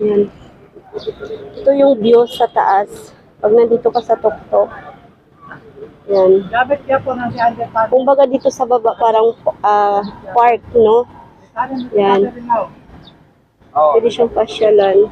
Yan. Ito yung view sa taas. Pag nandito ka sa tuktok. Yan. Po. Kung baga dito sa baba, parang ah, park, no? Yan. Oh, Pwede siyang pasyalan.